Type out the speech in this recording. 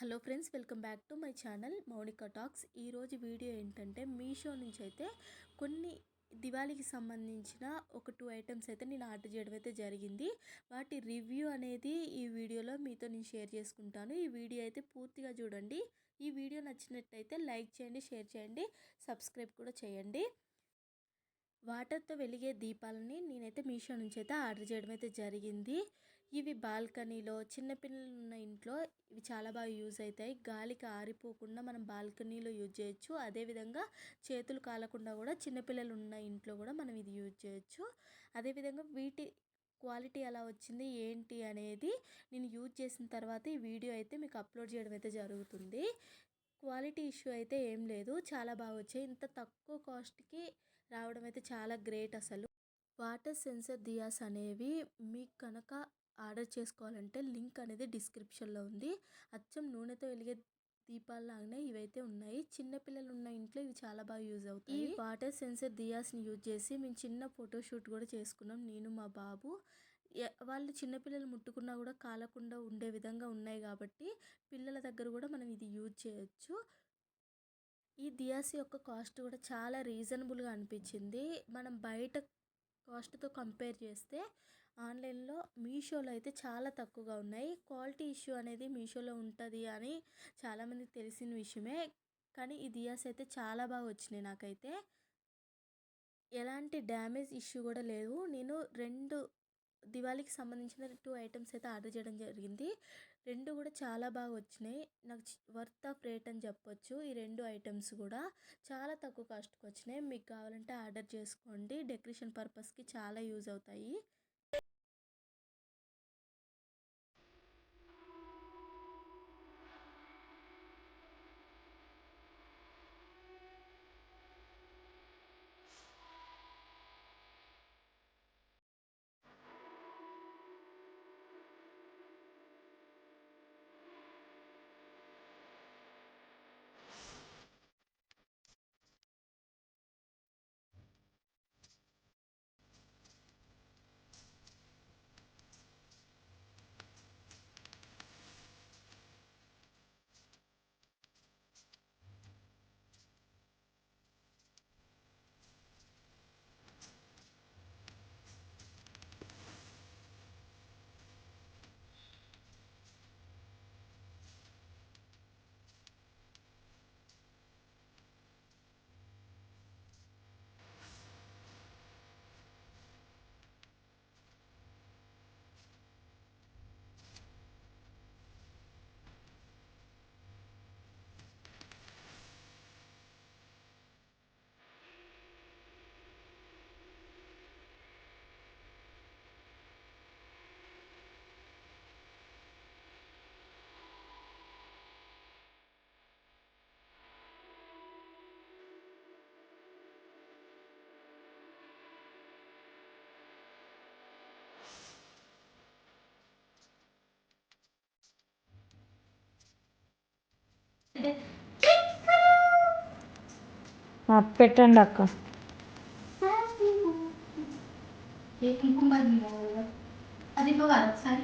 Hello friends welcome back to my channel Mounika talks. ఈరోజు video ఏంటంటే మీషో నుంచి అయితే కొన్ని దివాళీకి సంబంధించిన ఒక టూ ఐటమ్స్ అయితే నేను ఆర్డర్ చేయడం అయితే జరిగింది. వాటి రివ్యూ అనేది ఈ వీడియోలో మీతో నేను షేర్ చేసుకుంటాను. ఈ వీడియో అయితే పూర్తిగా చూడండి. ఈ వీడియో నచ్చినట్టయితే లైక్ చేయండి షేర్ చేయండి సబ్స్క్రైబ్ కూడా చేయండి. వాటర్తో వెలిగే దీపాలని నేనైతే మీషో నుంచి అయితే ఆర్డర్ చేయడం అయితే జరిగింది. ఇవి బాల్కనీలో చిన్నపిల్లలు ఉన్న ఇంట్లో ఇవి చాలా బాగా యూజ్ అవుతాయి గాలికి ఆరిపోకుండా మనం బాల్కనీలో యూజ్ చేయొచ్చు. అదేవిధంగా చేతులు కాలకుండా కూడా చిన్నపిల్లలు ఉన్న ఇంట్లో కూడా మనం ఇది యూజ్ చేయొచ్చు. అదేవిధంగా వీటి క్వాలిటీ ఎలా వచ్చింది ఏంటి అనేది నేను యూజ్ చేసిన తర్వాత ఈ వీడియో అయితే మీకు అప్లోడ్ చేయడం అయితే జరుగుతుంది. క్వాలిటీ ఇష్యూ అయితే ఏం లేదు. చాలా బాగా వచ్చాయి. ఇంత తక్కువ కాస్ట్కి రావడం అయితే చాలా గ్రేట్ అసలు. వాటర్ సెన్సర్ దియాస్ అనేవి మీకు కనుక ఆర్డర్ చేసుకోవాలంటే లింక్ అనేది డిస్క్రిప్షన్లో ఉంది. అచ్చం నూనెతో వెలిగే దీపాల్లాగానే ఇవైతే ఉన్నాయి. చిన్నపిల్లలు ఉన్న ఇంట్లో ఇవి చాలా బాగా యూజ్ అవుతాయి. ఈ వాటర్ సెన్సర్ దియాస్ని యూజ్ చేసి మేము చిన్న ఫోటోషూట్ కూడా చేసుకున్నాం నేను మా బాబు. వాళ్ళు చిన్నపిల్లలు ముట్టుకున్నా కూడా కాలకుండా ఉండే విధంగా ఉన్నాయి కాబట్టి పిల్లల దగ్గర కూడా మనం ఇది యూజ్ చేయొచ్చు. ఈ దియాస్ యొక్క కాస్ట్ కూడా చాలా రీజనబుల్గా అనిపించింది. మనం బయట కాస్ట్తో కంపేర్ చేస్తే ఆన్లైన్లో మీషోలో అయితే చాలా తక్కువగా ఉన్నాయి. క్వాలిటీ ఇష్యూ అనేది మీషోలో ఉంటుంది అని చాలామందికి తెలిసిన విషయమే. కానీ ఈ దియాస్ అయితే చాలా బాగా వచ్చినాయి నాకైతే. ఎలాంటి డ్యామేజ్ ఇష్యూ కూడా లేవు. నేను రెండు దివాళీకి సంబంధించిన టూ ఐటమ్స్ అయితే ఆర్డర్ చేయడం జరిగింది. రెండు కూడా చాలా బాగా వచ్చినాయి. నాకు వర్త్ ఆఫ్ రేట్ అని చెప్పొచ్చు. ఈ రెండు ఐటమ్స్ కూడా చాలా తక్కువ కాస్ట్కి వచ్చినాయి. మీకు కావాలంటే ఆర్డర్ చేసుకోండి. డెకరేషన్ పర్పస్కి చాలా యూజ్ అవుతాయి. పెట్టండి అక్క ఏ కుంకుమ అది ఇవ్వాలి ఒకసారి